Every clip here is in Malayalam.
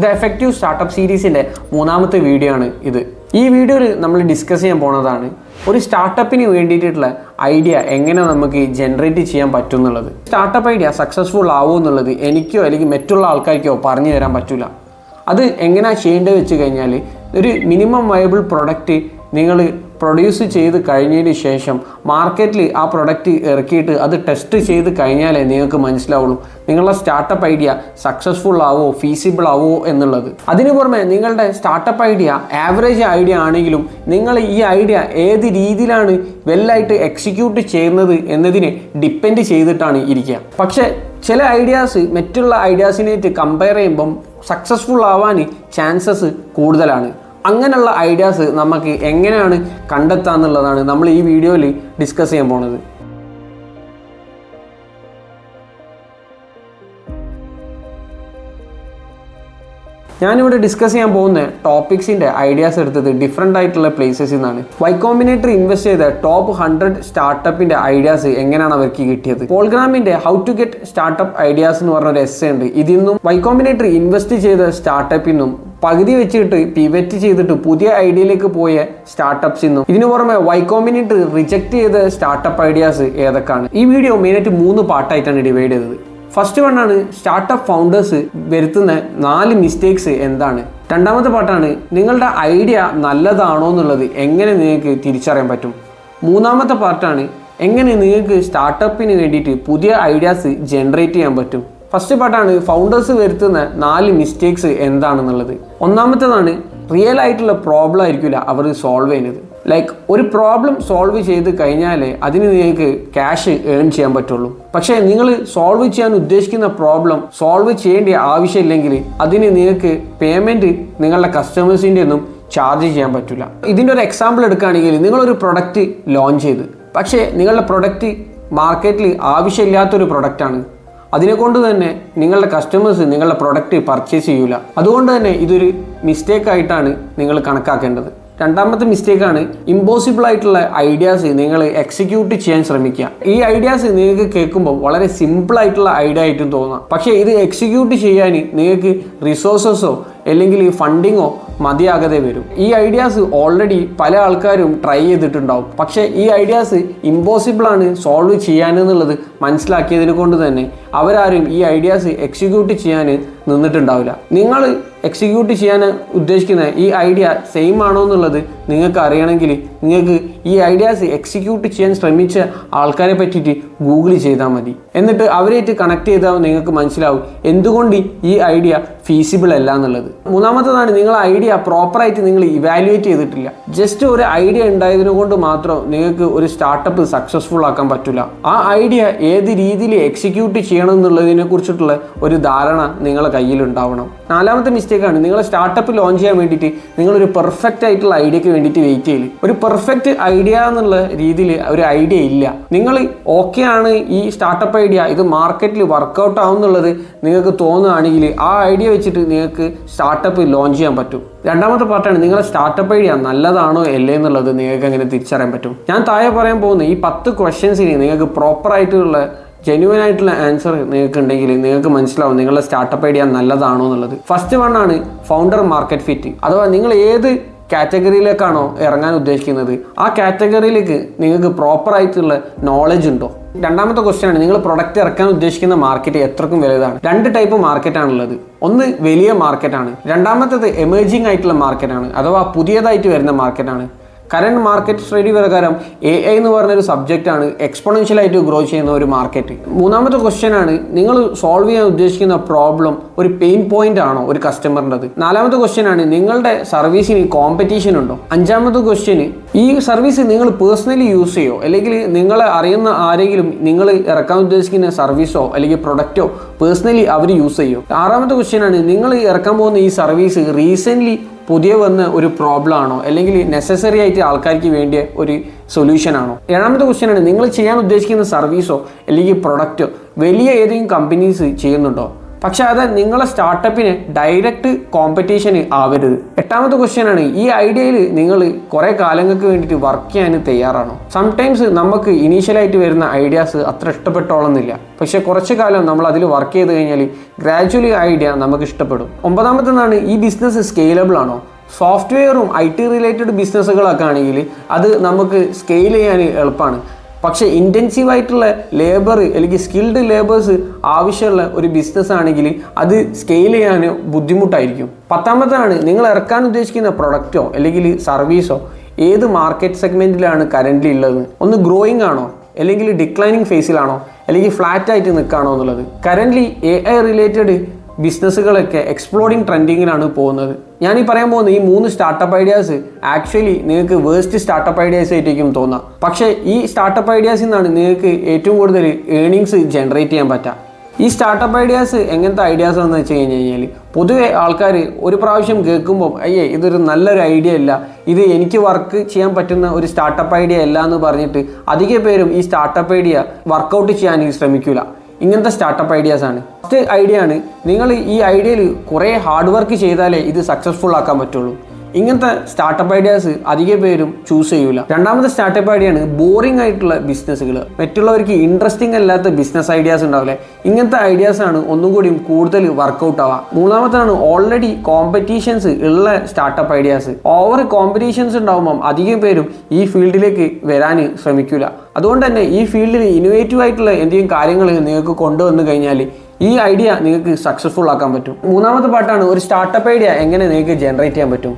ദ എഫക്റ്റീവ് സ്റ്റാർട്ടപ്പ് സീരീസിന്റെ മൂന്നാമത്തെ വീഡിയോ ആണ് ഇത്. ഈ വീഡിയോയിൽ നമ്മൾ ഡിസ്കസ് ചെയ്യാൻ പോണതാണ് ഒരു സ്റ്റാർട്ടപ്പിന് വേണ്ടിയിട്ടുള്ള ഐഡിയ എങ്ങനെ നമുക്ക് ജനറേറ്റ് ചെയ്യാൻ പറ്റും എന്നുള്ളത് സ്റ്റാർട്ടപ്പ് ഐഡിയ സക്സസ്ഫുൾ ആവും എന്നുള്ളത് എനിക്കോ അല്ലെങ്കിൽ മറ്റുള്ള ആൾക്കാർക്കോ പറഞ്ഞു തരാൻ പറ്റില്ല അത് എങ്ങനെയാണ് ചെയ്യേണ്ടത് വെച്ച് കഴിഞ്ഞാൽ ഒരു മിനിമം വയബിൾ പ്രൊഡക്റ്റ് നിങ്ങൾ പ്രൊഡ്യൂസ് ചെയ്ത് കഴിഞ്ഞതിന് ശേഷം മാർക്കറ്റിൽ ആ പ്രൊഡക്റ്റ് ഇറക്കിയിട്ട് അത് ടെസ്റ്റ് ചെയ്ത് കഴിഞ്ഞാലേ നിങ്ങൾക്ക് മനസ്സിലാവുള്ളൂ. നിങ്ങളുടെ സ്റ്റാർട്ടപ്പ് ഐഡിയ സക്സസ്ഫുൾ ആവോ ഫീസിബിൾ ആവോ എന്നുള്ളത്. അതിനു പുറമെ നിങ്ങളുടെ സ്റ്റാർട്ടപ്പ് ഐഡിയ ആവറേജ് ഐഡിയ ആണെങ്കിലും നിങ്ങൾ ഈ ഐഡിയ ഏത് രീതിയിലാണ് വെല്ലായിട്ട് എക്സിക്യൂട്ട് ചെയ്യുന്നത് എന്നതിനെ ഡിപ്പെൻഡ് ചെയ്തിട്ടാണ് ഇരിക്കുക. പക്ഷേ ചില ഐഡിയാസ് മറ്റുള്ള ഐഡിയാസിനായിട്ട് കമ്പയർ ചെയ്യുമ്പം സക്സസ്ഫുൾ ആവാൻ ചാൻസസ് കൂടുതലാണ്. അങ്ങനെയുള്ള ഐഡിയാസ് നമുക്ക് എങ്ങനെയാണ് കണ്ടെത്തുക എന്നുള്ളതാണ് നമ്മൾ ഈ വീഡിയോയിൽ ഡിസ്കസ് ചെയ്യാൻ പോണത്. ഞാനിവിടെ ഡിസ്കസ് ചെയ്യാൻ പോകുന്ന ടോപ്പിക്സിന്റെ ഐഡിയാസ് എടുത്തത് ഡിഫറെന്റ് ആയിട്ടുള്ള പ്ലേസസിൽ നിന്നാണ് വൈ കോമ്പിനേറ്റർ ഇൻവെസ്റ്റ് ചെയ്ത ടോപ്പ് ഹൺഡ്രഡ് സ്റ്റാർട്ടപ്പിന്റെ ഐഡിയാസ് എങ്ങനെയാണ് അവർക്ക് കിട്ടിയത്? പോൾഗ്രാമിന്റെ how to get startup ideas എന്ന് പറഞ്ഞ ഒരു എസ് ഉണ്ട്. ഇതിൽ നിന്നും വൈ കോമ്പിനേറ്റർ ഇൻവെസ്റ്റ് ചെയ്ത സ്റ്റാർട്ടപ്പിൽ നിന്നും പകുതി വെച്ചിട്ട് പിവറ്റ് ചെയ്തിട്ട് പുതിയ ഐഡിയയിലേക്ക് പോയ സ്റ്റാർട്ടപ്സ് ഇന്നും. ഇതിനു പുറമെ വൈ കോമ്പിനേറ്റർ റിജക്ട് ചെയ്ത സ്റ്റാർട്ടപ്പ് ഐഡിയാസ് ഏതൊക്കെയാണ്? ഈ വീഡിയോ മെയിനായിട്ട് മൂന്ന് പാർട്ടായിട്ടാണ് ഡിവൈഡ് ചെയ്തത്. ഫസ്റ്റ് വണ്ണാണ് സ്റ്റാർട്ടപ്പ് ഫൗണ്ടേഴ്സ് വരുത്തുന്ന നാല് മിസ്റ്റേക്സ് എന്താണ്? രണ്ടാമത്തെ പാട്ടാണ് നിങ്ങളുടെ ഐഡിയ നല്ലതാണോ എന്നുള്ളത് എങ്ങനെ നിങ്ങൾക്ക് തിരിച്ചറിയാൻ പറ്റും? മൂന്നാമത്തെ പാർട്ടാണ് എങ്ങനെ നിങ്ങൾക്ക് സ്റ്റാർട്ടപ്പിന് വേണ്ടിയിട്ട് പുതിയ ഐഡിയാസ് ജനറേറ്റ് ചെയ്യാൻ പറ്റും? ഫസ്റ്റ് പാർട്ടാണ് ഫൗണ്ടേഴ്സ് വരുത്തുന്ന നാല് മിസ്റ്റേക്സ് എന്താണെന്നുള്ളത്. ഒന്നാമത്തേതാണ് റിയൽ ആയിട്ടുള്ള പ്രോബ്ലം ആയിരിക്കില്ല അവർ സോൾവ് ചെയ്യുന്നത്. ലൈക്ക് ഒരു പ്രോബ്ലം സോൾവ് ചെയ്ത് കഴിഞ്ഞാൽ അതിന് നിങ്ങൾക്ക് ക്യാഷ് ഏൺ ചെയ്യാൻ പറ്റുള്ളൂ. പക്ഷേ നിങ്ങൾ സോൾവ് ചെയ്യാൻ ഉദ്ദേശിക്കുന്ന പ്രോബ്ലം സോൾവ് ചെയ്യേണ്ട ആവശ്യമില്ലെങ്കിൽ അതിന് നിങ്ങൾക്ക് പേയ്മെന്റ് നിങ്ങളുടെ കസ്റ്റമേഴ്സിന്റെ ഒന്നും ചാർജ് ചെയ്യാൻ പറ്റില്ല. ഇതിന്റെ ഒരു എക്സാമ്പിൾ എടുക്കുകയാണെങ്കിൽ നിങ്ങളൊരു പ്രൊഡക്റ്റ് ലോഞ്ച് ചെയ്ത്. പക്ഷേ നിങ്ങളുടെ പ്രൊഡക്റ്റ് മാർക്കറ്റിൽ ആവശ്യമില്ലാത്തൊരു പ്രൊഡക്റ്റാണ് അതിനെക്കൊണ്ട് തന്നെ നിങ്ങളുടെ കസ്റ്റമേഴ്സ് നിങ്ങളുടെ പ്രൊഡക്റ്റ് പർച്ചേസ് ചെയ്യൂല. അതുകൊണ്ട് തന്നെ ഇതൊരു മിസ്റ്റേക്ക് ആയിട്ടാണ് നിങ്ങൾ കണക്കാക്കേണ്ടത്. രണ്ടാമത്തെ മിസ്റ്റേക്കാണ് ഇമ്പോസിബിൾ ആയിട്ടുള്ള ഐഡിയാസ് നിങ്ങൾ എക്സിക്യൂട്ട് ചെയ്യാൻ ശ്രമിക്കുക. ഈ ഐഡിയാസ് നിങ്ങൾക്ക് കേൾക്കുമ്പോൾ വളരെ സിമ്പിൾ ആയിട്ടുള്ള ഐഡിയ ആയിട്ടും തോന്നാം. പക്ഷേ ഇത് എക്സിക്യൂട്ട് ചെയ്യാൻ നിങ്ങൾക്ക് റിസോഴ്സസോ അല്ലെങ്കിൽ ഈ ഫണ്ടിങ്ങോ മതിയാകാതെ വരും. ഈ ഐഡിയാസ് ഓൾറെഡി പല ആൾക്കാരും ട്രൈ ചെയ്തിട്ടുണ്ടാവും. പക്ഷേ ഈ ഐഡിയാസ് ഇമ്പോസിബിൾ ആണ് സോൾവ് ചെയ്യാനെന്നുള്ളത് മനസ്സിലാക്കിയതിനെ കൊണ്ട് തന്നെ അവരാരും ഈ ഐഡിയാസ് എക്സിക്യൂട്ട് ചെയ്യാൻ നിന്നിട്ടുണ്ടാവില്ല. നിങ്ങൾ എക്സിക്യൂട്ട് ചെയ്യാൻ ഉദ്ദേശിക്കുന്ന ഈ ഐഡിയ സെയിം ആണോ എന്നുള്ളത് നിങ്ങൾക്ക് അറിയണമെങ്കിൽ നിങ്ങൾക്ക് ഈ ഐഡിയാസ് എക്സിക്യൂട്ട് ചെയ്യാൻ ശ്രമിച്ച ആൾക്കാരെ പറ്റിയിട്ട് ഗൂഗിൾ ചെയ്താൽ മതി. എന്നിട്ട് അവരായിട്ട് കണക്ട് ചെയ്താൽ നിങ്ങൾക്ക് മനസ്സിലാവും എന്തുകൊണ്ട് ഈ ഐഡിയ ഫീസിബിൾ അല്ല എന്നുള്ളത്. മൂന്നാമത്തതാണ് നിങ്ങൾ ഐഡിയ പ്രോപ്പറായിട്ട് നിങ്ങൾ ഇവാലുവേറ്റ് ചെയ്തിട്ടില്ല. ജസ്റ്റ് ഒരു ഐഡിയ ഉണ്ടായതിനു കൊണ്ട് മാത്രം നിങ്ങൾക്ക് ഒരു സ്റ്റാർട്ടപ്പ് സക്സസ്ഫുൾ ആക്കാൻ പറ്റില്ല ആ ഐഡിയ ഏത് രീതിയിൽ എക്സിക്യൂട്ട് ചെയ്യണം എന്നുള്ളതിനെ കുറിച്ചിട്ടുള്ള ഒരു ധാരണ നിങ്ങളുടെ കയ്യിൽ ഉണ്ടാവണം. നാലാമത്തെ മിസ്റ്റേക്കാണ് നിങ്ങളെ സ്റ്റാർട്ടപ്പ് ലോഞ്ച് ചെയ്യാൻ വേണ്ടിയിട്ട് നിങ്ങളൊരു പെർഫെക്റ്റ് ആയിട്ടുള്ള ഐഡിയക്ക് വേണ്ടിയിട്ട് വെയിറ്റ് ചെയ്യൽ. ഒരു പെർഫെക്റ്റ് ഐഡിയ എന്നുള്ള രീതിയിൽ ഒരു ഐഡിയ ഇല്ല. നിങ്ങൾ ഓക്കെ ആണ് ഈ സ്റ്റാർട്ടപ്പ് ഐഡിയ ഇത് മാർക്കറ്റിൽ വർക്കൗട്ട് ആവും എന്നുള്ളത് നിങ്ങൾക്ക് തോന്നുകയാണെങ്കിൽ ആ ഐഡിയ വെച്ചിട്ട് നിങ്ങൾക്ക് സ്റ്റാർട്ടപ്പ് ലോഞ്ച് ചെയ്യാൻ പറ്റും. രണ്ടാമത്തെ പാർട്ടാണ് നിങ്ങളെ സ്റ്റാർട്ടപ്പ് ഐഡിയ നല്ലതാണോ അല്ലേ എന്നുള്ളത് നിങ്ങൾക്ക് എങ്ങനെ തിരിച്ചറിയാൻ പറ്റും. ഞാൻ താഴെ പറയാൻ പോകുന്ന ഈ പത്ത് ക്വസ്റ്റ്യൻസിന് നിങ്ങൾക്ക് പ്രോപ്പർ ആയിട്ടുള്ള ജെന്യുവൻ ആയിട്ടുള്ള ആൻസർ നിങ്ങൾക്ക് ഉണ്ടെങ്കിൽ നിങ്ങൾക്ക് മനസ്സിലാവും നിങ്ങളുടെ സ്റ്റാർട്ടപ്പ് ഐഡിയ നല്ലതാണോ എന്നുള്ളത്. ഫസ്റ്റ് വൺ ആണ് ഫൗണ്ടർ മാർക്കറ്റ് ഫിറ്റ് അഥവാ നിങ്ങൾ ഏത് കാറ്റഗറിയിലേക്കാണോ ഇറങ്ങാൻ ഉദ്ദേശിക്കുന്നത്? ആ കാറ്റഗറിയിലേക്ക് നിങ്ങൾക്ക് പ്രോപ്പർ ആയിട്ടുള്ള നോളജ് ഉണ്ടോ? രണ്ടാമത്തെ ക്വസ്റ്റ്യൻ ആണ് നിങ്ങൾ പ്രൊഡക്റ്റ് ഇറക്കാൻ ഉദ്ദേശിക്കുന്ന മാർക്കറ്റ് എത്രക്കും വലുതാണ്? രണ്ട് ടൈപ്പ് മാർക്കറ്റാണുള്ളത് ഒന്ന് വലിയ മാർക്കറ്റാണ് രണ്ടാമത്തേത് എമേർജിംഗ് ആയിട്ടുള്ള മാർക്കറ്റാണ് അഥവാ പുതിയതായിട്ട് വരുന്ന മാർക്കറ്റാണ് കറണ്ട് മാർക്കറ്റ് സ്റ്റഡി പ്രകാരം എ ഐ എന്ന് ആണ് സബ്ജക്റ്റാണ് എക്സ്പൊണൻഷ്യലായിട്ട് ഗ്രോ ചെയ്യുന്ന ഒരു മാർക്കറ്റ് മൂന്നാമത്തെ ക്വസ്റ്റ്യൻ ആണ് നിങ്ങൾ സോൾവ് ചെയ്യാൻ ഉദ്ദേശിക്കുന്ന പ്രോബ്ലം ഒരു പെയിൻ പോയിന്റ് ആണോ ഒരു കസ്റ്റമറിന്റെത് നാലാമത്തെ ക്വസ്റ്റ്യൻ ആണ് നിങ്ങളുടെ സർവീസിന് കോമ്പറ്റീഷൻ ഉണ്ടോ? അഞ്ചാമത്തെ ക്വസ്റ്റ്യൻ ഈ സർവീസ് നിങ്ങൾ പേഴ്സണലി യൂസ് ചെയ്യോ? അല്ലെങ്കിൽ നിങ്ങളെ അറിയുന്ന ആരെങ്കിലും നിങ്ങൾ ഇറക്കാൻ ഉദ്ദേശിക്കുന്ന സർവീസോ അല്ലെങ്കിൽ പ്രൊഡക്റ്റോ പേഴ്സണലി അവർ യൂസ് ചെയ്യോ? ആറാമത്തെ ക്വസ്റ്റ്യൻ ആണ് നിങ്ങൾ ഇറക്കാൻ പോകുന്ന ഈ സർവീസ് റീസെന്റ്ലി പുതിയ വന്ന് ഒരു പ്രോബ്ലം ആണോ? അല്ലെങ്കിൽ നെസസറി ആയിട്ട് ആൾക്കാർക്ക് വേണ്ടിയ ഒരു സൊല്യൂഷൻ ആണോ? ഏഴാമത്തെ ക്വസ്റ്റ്യൻ ആണ് നിങ്ങൾ ചെയ്യാൻ ഉദ്ദേശിക്കുന്ന സർവീസോ അല്ലെങ്കിൽ പ്രൊഡക്റ്റോ വലിയ ഏതെങ്കിലും കമ്പനീസ് ചെയ്യുന്നുണ്ടോ? പക്ഷെ അത് നിങ്ങളെ സ്റ്റാർട്ടപ്പിന് ഡയറക്റ്റ് കോമ്പറ്റീഷന് ആവരുത് എട്ടാമത്തെ ക്വസ്റ്റ്യൻ ആണ് ഈ ഐഡിയയിൽ നിങ്ങൾ കുറേ കാലങ്ങൾക്ക് വേണ്ടിയിട്ട് വർക്ക് ചെയ്യാൻ തയ്യാറാണോ? സംടൈംസ് നമുക്ക് ഇനീഷ്യലായിട്ട് വരുന്ന ഐഡിയാസ് അത്ര ഇഷ്ടപ്പെട്ടോളന്നില്ല. പക്ഷെ കുറച്ച് കാലം നമ്മൾ അതിൽ വർക്ക് ചെയ്ത് കഴിഞ്ഞാൽ ഗ്രാജുവലി ഐഡിയ നമുക്ക് ഇഷ്ടപ്പെടും. ഒമ്പതാമത്തെന്നാണ് ഈ ബിസിനസ് സ്കെയിലബിൾ ആണോ? സോഫ്റ്റ്വെയറും ഐ ടി റിലേറ്റഡ് ബിസിനസ്സുകളൊക്കെ ആണെങ്കിൽ അത് നമുക്ക് സ്കെയിൽ ചെയ്യാൻ എളുപ്പമാണ് പക്ഷേ ഇന്റൻസീവ് ആയിട്ടുള്ള ലേബർ അല്ലെങ്കിൽ സ്കിൽഡ് ലേബേഴ്സ് ആവശ്യമുള്ള ഒരു ബിസിനസ് ആണെങ്കിൽ അത് സ്കെയിൽ ചെയ്യാൻ ബുദ്ധിമുട്ടായിരിക്കും. പത്താമത്താണ് നിങ്ങൾ ഇറക്കാൻ ഉദ്ദേശിക്കുന്ന പ്രൊഡക്റ്റോ അല്ലെങ്കിൽ സർവീസോ ഏത് മാർക്കറ്റ് സെഗ്മെന്റിലാണ് കറന്റ് ഉള്ളത്? ഒന്ന് ഗ്രോയിങ് ആണോ? അല്ലെങ്കിൽ ഡിക്ലൈനിങ് ഫേസിലാണോ അല്ലെങ്കിൽ ഫ്ലാറ്റ് ആയിട്ട് നിൽക്കുകയാണോ എന്നുള്ളത്? കറന്റ്ലി എ ഐ റിലേറ്റഡ് ബിസിനസ്സുകളൊക്കെ എക്സ്പ്ലോറിങ് ട്രെൻഡിങ്ങിലാണ് പോകുന്നത്. ഞാൻ ഈ പറയാൻ പോകുന്ന ഈ മൂന്ന് സ്റ്റാർട്ടപ്പ് ഐഡിയാസ് ആക്ച്വലി നിങ്ങൾക്ക് വേസ്റ്റ് സ്റ്റാർട്ടപ്പ് ഐഡിയാസ് ആയിട്ടേക്കും തോന്നാം. പക്ഷേ ഈ സ്റ്റാർട്ടപ്പ് ഐഡിയാസിൽ നിന്നാണ് നിങ്ങൾക്ക് ഏറ്റവും കൂടുതൽ ഏണിങ്സ് ജനറേറ്റ് ചെയ്യാൻ പറ്റുക ഈ സ്റ്റാർട്ടപ്പ് ഐഡിയാസ് എങ്ങനത്തെ ഐഡിയാസ് എന്ന് വെച്ച് കഴിഞ്ഞ് കഴിഞ്ഞാൽ പൊതുവെ ആൾക്കാർ ഒരു പ്രാവശ്യം കേൾക്കുമ്പോൾ അയ്യേ ഇതൊരു നല്ലൊരു ഐഡിയ അല്ല. ഇത് എനിക്ക് വർക്ക് ചെയ്യാൻ പറ്റുന്ന ഒരു സ്റ്റാർട്ടപ്പ് ഐഡിയ അല്ല എന്ന് പറഞ്ഞിട്ട് അധിക പേരും ഈ സ്റ്റാർട്ടപ്പ് ഐഡിയ വർക്കൗട്ട് ചെയ്യാൻ ശ്രമിക്കില്ല ഇങ്ങനത്തെ സ്റ്റാർട്ടപ്പ് ഐഡിയാസ് ആണ്. ഫസ്റ്റ് ഐഡിയ ആണ്. നിങ്ങൾ ഈ ഐഡിയയിൽ കുറേ ഹാർഡ് വർക്ക് ചെയ്താലേ ഇത് സക്സസ്ഫുൾ ആക്കാൻ പറ്റുള്ളൂ. ഇങ്ങനത്തെ സ്റ്റാർട്ടപ്പ് ഐഡിയാസ് അധിക പേരും ചൂസ് ചെയ്യൂല. രണ്ടാമത്തെ സ്റ്റാർട്ടപ്പ് ഐഡിയ ആണ് ബോറിംഗ് ആയിട്ടുള്ള ബിസിനസ്സുകൾ മറ്റുള്ളവർക്ക് ഇൻട്രസ്റ്റിംഗ് അല്ലാത്ത ബിസിനസ് ഐഡിയാസ് ഉണ്ടാവില്ലേ ഇങ്ങനത്തെ ഐഡിയാസ് ആണ് ഒന്നും കൂടിയും കൂടുതൽ വർക്കൗട്ട് ആവുക. മൂന്നാമത്താണ് ഓൾറെഡി കോമ്പറ്റീഷൻസ് ഉള്ള സ്റ്റാർട്ടപ്പ് ഐഡിയാസ് ഓവർ കോമ്പറ്റീഷൻസ് ഉണ്ടാകുമ്പം അധികം പേരും ഈ ഫീൽഡിലേക്ക് വരാൻ ശ്രമിക്കില്ല അതുകൊണ്ട് തന്നെ ഈ ഫീൽഡിൽ ഇന്നോവേറ്റീവ് ആയിട്ടുള്ള എന്തെങ്കിലും കാര്യങ്ങൾ നിങ്ങൾക്ക് കൊണ്ടുവന്നു കഴിഞ്ഞാൽ ഈ ഐഡിയ നിങ്ങൾക്ക് സക്സസ്ഫുൾ ആക്കാൻ പറ്റും. മൂന്നാമത്തെ പാട്ടാണ് ഒരു സ്റ്റാർട്ടപ്പ് ഐഡിയ എങ്ങനെ നിങ്ങൾക്ക് ജനറേറ്റ് ചെയ്യാൻ പറ്റും?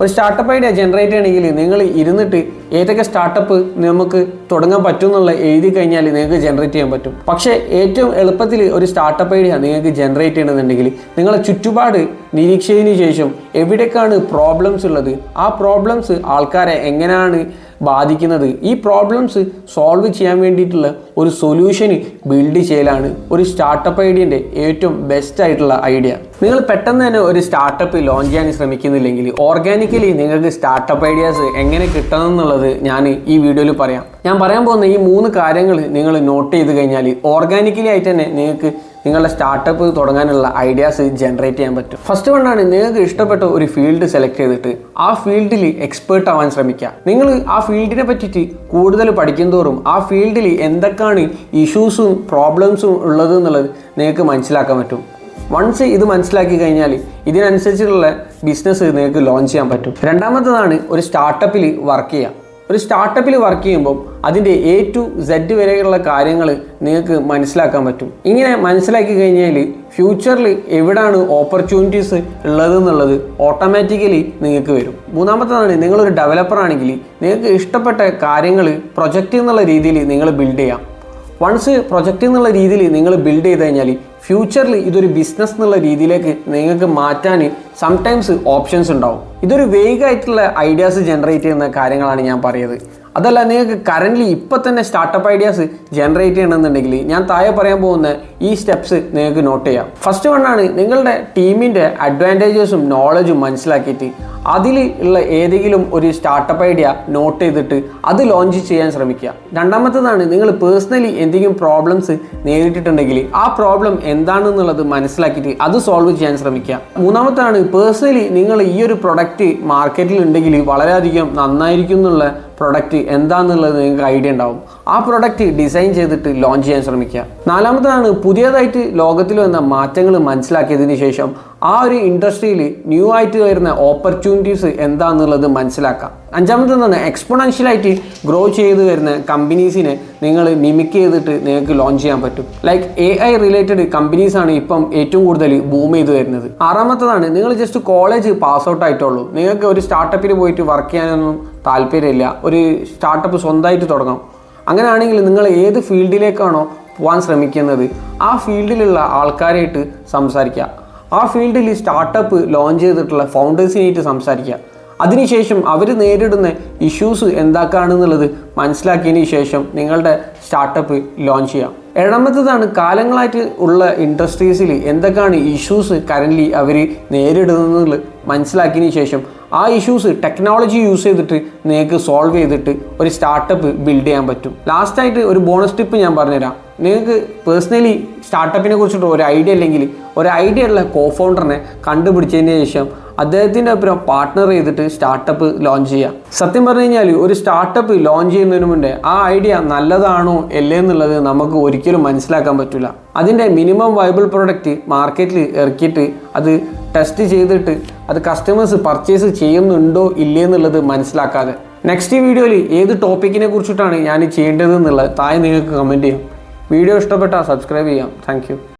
ഒരു സ്റ്റാർട്ടപ്പ് ഐഡിയ ജനറേറ്റ് ചെയ്യണമെങ്കിൽ നിങ്ങൾ ഇരുന്നിട്ട് ഏതൊക്കെ സ്റ്റാർട്ടപ്പ് നമുക്ക് തുടങ്ങാൻ പറ്റും എന്നുള്ള എഴുതി കഴിഞ്ഞാൽ നിങ്ങൾക്ക് ജനറേറ്റ് ചെയ്യാൻ പറ്റും. പക്ഷേ ഏറ്റവും എളുപ്പത്തിൽ ഒരു സ്റ്റാർട്ടപ്പ് ഐഡിയ നിങ്ങൾക്ക് ജനറേറ്റ് ചെയ്യണമെന്നുണ്ടെങ്കിൽ നിങ്ങളെ ചുറ്റുപാട് നിരീക്ഷിച്ചതിന് ശേഷം എവിടേക്കാണ് പ്രോബ്ലംസ് ഉള്ളത്? ആ പ്രോബ്ലംസ് ആൾക്കാരെ എങ്ങനെയാണ് ബാധിക്കുന്നത്. ഈ പ്രോബ്ലംസ് സോൾവ് ചെയ്യാൻ വേണ്ടിയിട്ടുള്ള ഒരു സൊല്യൂഷൻ ബിൽഡ് ചെയ്യലാണ് ഒരു സ്റ്റാർട്ടപ്പ് ഐഡിയന്റെ ഏറ്റവും ബെസ്റ്റ് ആയിട്ടുള്ള ഐഡിയ നിങ്ങൾ പെട്ടെന്ന് തന്നെ ഒരു സ്റ്റാർട്ടപ്പ് ലോഞ്ച് ചെയ്യാൻ ശ്രമിക്കുന്നില്ലെങ്കിൽ ഓർഗാനിക്കലി നിങ്ങൾക്ക് സ്റ്റാർട്ടപ്പ് ഐഡിയാസ് എങ്ങനെ കിട്ടണം എന്നുള്ളത് ഞാൻ ഈ വീഡിയോയിൽ പറയാം. ഞാൻ പറയാൻ പോകുന്ന ഈ മൂന്ന് കാര്യങ്ങൾ നിങ്ങൾ നോട്ട് ചെയ്ത് കഴിഞ്ഞാൽ ഓർഗാനിക്കലി ആയിട്ട് തന്നെ നിങ്ങൾക്ക് നിങ്ങളുടെ സ്റ്റാർട്ടപ്പ് തുടങ്ങാനുള്ള ഐഡിയാസ് ജനറേറ്റ് ചെയ്യാൻ പറ്റും. ഫസ്റ്റ് വണ്ണാണ് നിങ്ങൾക്ക് ഇഷ്ടപ്പെട്ട ഒരു ഫീൽഡ് സെലക്ട് ചെയ്തിട്ട് ആ ഫീൽഡിൽ എക്സ്പേർട്ട് ആവാൻ ശ്രമിക്കുക. നിങ്ങൾ ആ ഫീൽഡിനെ പറ്റിയിട്ട് കൂടുതൽ പഠിക്കുന്തോറും ആ ഫീൽഡിൽ എന്തൊക്കെയാണ് ഇഷ്യൂസും പ്രോബ്ലംസും ഉള്ളത് എന്നുള്ളത് നിങ്ങൾക്ക് മനസ്സിലാക്കാൻ പറ്റും. വൺസ് ഇത് മനസ്സിലാക്കി കഴിഞ്ഞാൽ ഇതിനനുസരിച്ചുള്ള ബിസിനസ് നിങ്ങൾക്ക് ലോഞ്ച് ചെയ്യാൻ പറ്റും. രണ്ടാമത്തതാണ് ഒരു സ്റ്റാർട്ടപ്പിൽ വർക്ക് ചെയ്യുക. ഒരു സ്റ്റാർട്ടപ്പിൽ വർക്ക് ചെയ്യുമ്പോൾ അതിന്റെ എ ടു സെഡ് വരെയുള്ള കാര്യങ്ങൾ നിങ്ങൾക്ക് മനസ്സിലാക്കാൻ പറ്റും. ഇങ്ങനെ മനസ്സിലാക്കി കഴിഞ്ഞാൽ ഫ്യൂച്ചറിൽ എവിടെയാണ് ഓപ്പർച്യൂണിറ്റീസ് ഉള്ളത് എന്നുള്ളത് ഓട്ടോമാറ്റിക്കലി നിങ്ങൾക്ക് വരും. മൂന്നാമത്തതാണ് നിങ്ങളൊരു ഡെവലപ്പർ ആണെങ്കിൽ നിങ്ങൾക്ക് ഇഷ്ടപ്പെട്ട കാര്യങ്ങൾ പ്രൊജക്റ്റ് എന്നുള്ള രീതിയിൽ നിങ്ങൾ ബിൽഡ് ചെയ്യാം. വൺസ് പ്രൊജക്റ്റ് എന്നുള്ള രീതിയിൽ നിങ്ങൾ ബിൽഡ് ചെയ്ത് കഴിഞ്ഞാൽ ഫ്യൂച്ചറിൽ ഇതൊരു ബിസിനസ് എന്നുള്ള രീതിയിലേക്ക് നിങ്ങൾക്ക് മാറ്റാൻ സംടൈംസ് ഓപ്ഷൻസ് ഉണ്ടാവും. ഇതൊരു വേഗമായിട്ടുള്ള ഐഡിയാസ് ജനറേറ്റ് ചെയ്യുന്ന കാര്യങ്ങളാണ് ഞാൻ പറയുന്നത്. അതല്ല നിങ്ങൾക്ക് കറന്റ്ലി ഇപ്പം തന്നെ സ്റ്റാർട്ടപ്പ് ഐഡിയാസ് ജനറേറ്റ് ചെയ്യണമെന്നുണ്ടെങ്കിൽ ഞാൻ താഴെ പറയാൻ പോകുന്ന ഈ സ്റ്റെപ്സ് നിങ്ങൾക്ക് നോട്ട് ചെയ്യാം. ഫസ്റ്റ് വണ്ണാണ് നിങ്ങളുടെ ടീമിന്റെ അഡ്വാന്റേജസും നോളജും മനസ്സിലാക്കിയിട്ട് അതിൽ ഉള്ള ഏതെങ്കിലും ഒരു സ്റ്റാർട്ടപ്പ് ഐഡിയ നോട്ട് ചെയ്തിട്ട് അത് ലോഞ്ച് ചെയ്യാൻ ശ്രമിക്കുക. രണ്ടാമത്തേതാണ് നിങ്ങൾ പേഴ്സണലി എന്തെങ്കിലും പ്രോബ്ലംസ് നേരിട്ടിട്ടുണ്ടെങ്കിൽ ആ പ്രോബ്ലം എന്താണെന്നുള്ളത് മനസ്സിലാക്കിയിട്ട് അത് സോൾവ് ചെയ്യാൻ ശ്രമിക്കുക. മൂന്നാമത്താണ് പേഴ്സണലി നിങ്ങൾ ഈ ഒരു പ്രൊഡക്റ്റ് മാർക്കറ്റിൽ ഉണ്ടെങ്കിൽ വളരെയധികം നന്നായിരിക്കും എന്നുള്ള പ്രൊഡക്റ്റ് എന്താണെന്നുള്ളത് നിങ്ങൾക്ക് ഐഡിയ ഉണ്ടാവും. ആ പ്രൊഡക്റ്റ് ഡിസൈൻ ചെയ്തിട്ട് ലോഞ്ച് ചെയ്യാൻ ശ്രമിക്കുക. നാലാമതാണ് പുതിയതായിട്ട് ലോകത്തിൽ വന്ന മാറ്റങ്ങൾ മനസ്സിലാക്കിയതിന് ശേഷം ആ ഒരു ഇൻഡസ്ട്രിയിൽ ന്യൂ ആയിട്ട് വരുന്ന ഓപ്പർച്യൂണിറ്റീസ് എന്താണെന്നുള്ളത് മനസ്സിലാക്കാം. എക്സ്പോണൻഷ്യൽ എക്സ്പൊണൻഷ്യലായിട്ട് ഗ്രോ ചെയ്ത് വരുന്ന കമ്പനീസിനെ നിങ്ങൾ മിമിക് ചെയ്തിട്ട് നിങ്ങൾക്ക് ലോഞ്ച് ചെയ്യാൻ പറ്റും. Like A I related companies ആണ് ഇപ്പം ഏറ്റവും കൂടുതൽ ബൂം ചെയ്ത് വരുന്നത്. ആറാമത്തതാണ് നിങ്ങൾ ജസ്റ്റ് കോളേജ് പാസ് ഔട്ട് ആയിട്ടുള്ളൂ. നിങ്ങൾക്ക് ഒരു സ്റ്റാർട്ടപ്പിൽ പോയിട്ട് വർക്ക് ചെയ്യാനൊന്നും താല്പര്യമില്ല. ഒരു സ്റ്റാർട്ടപ്പ് സ്വന്തമായിട്ട് തുടങ്ങാം അങ്ങനെയാണെങ്കിൽ നിങ്ങൾ ഏത് ഫീൽഡിലേക്കാണോ പോകാൻ ശ്രമിക്കുന്നത് ആ ഫീൽഡിലുള്ള ആൾക്കാരായിട്ട് സംസാരിക്കുക. ആ ഫീൽഡിൽ സ്റ്റാർട്ടപ്പ് ലോഞ്ച് ചെയ്തിട്ടുള്ള ഫൗണ്ടേഴ്സിനായിട്ട് സംസാരിക്കുക. അതിനുശേഷം അവർ നേരിടുന്ന ഇഷ്യൂസ് എന്താക്കാണെന്നുള്ളത് മനസ്സിലാക്കിയതിന് ശേഷം നിങ്ങളുടെ സ്റ്റാർട്ടപ്പ് ലോഞ്ച് ചെയ്യാം ഏഴാമത്തതാണ് കാലങ്ങളായിട്ട് ഉള്ള ഇൻഡസ്ട്രീസിൽ എന്തൊക്കെയാണ് ഇഷ്യൂസ് കറന്റ്ലി അവർ നേരിടുന്നത് മനസ്സിലാക്കിയതിന് ശേഷം ആ ഇഷ്യൂസ് ടെക്നോളജി യൂസ് ചെയ്തിട്ട് നിങ്ങൾക്ക് സോൾവ് ചെയ്തിട്ട് ഒരു സ്റ്റാർട്ടപ്പ് ബിൽഡ് ചെയ്യാൻ പറ്റും. ലാസ്റ്റായിട്ട് ഒരു ബോണസ് ടിപ്പ് ഞാൻ പറഞ്ഞുതരാം. നിങ്ങൾക്ക് പേഴ്സണലി സ്റ്റാർട്ടപ്പിനെ കുറിച്ചിട്ട് ഒരു ഐഡിയ അല്ലെങ്കിൽ ഒരു ഐഡിയ ഉള്ള കോ ഫൗണ്ടറിനെ കണ്ടുപിടിച്ചതിന് ശേഷം അദ്ദേഹത്തിന്റെ ഒപ്പം പാർട്ട്ണർ ചെയ്തിട്ട് സ്റ്റാർട്ടപ്പ് ലോഞ്ച് ചെയ്യാം. സത്യം പറഞ്ഞു കഴിഞ്ഞാൽ ഒരു സ്റ്റാർട്ടപ്പ് ലോഞ്ച് ചെയ്യുന്നതിന് മുന്നേ ആ ഐഡിയ നല്ലതാണോ അല്ലേ എന്നുള്ളത് നമുക്ക് ഒരിക്കലും മനസ്സിലാക്കാൻ പറ്റില്ല. അതിന്റെ മിനിമം വൈബിൾ പ്രോഡക്റ്റ് മാർക്കറ്റിൽ ഇറക്കിയിട്ട് അത് ടെസ്റ്റ് ചെയ്തിട്ട് അത് കസ്റ്റമേഴ്സ് പർച്ചേസ് ചെയ്യുന്നുണ്ടോ ഇല്ലേ എന്നുള്ളത് മനസ്സിലാക്കാതെ നെക്സ്റ്റ് വീഡിയോയിൽ ഏത് ടോപ്പിക്കിനെ കുറിച്ചിട്ടാണ് ഞാൻ ചെയ്യേണ്ടത് എന്നുള്ളത് താഴെ നിങ്ങൾക്ക് കമന്റ് ചെയ്യാം. വീഡിയോ ഇഷ്ടപ്പെട്ടാൽ സബ്സ്ക്രൈബ് ചെയ്യാം. താങ്ക്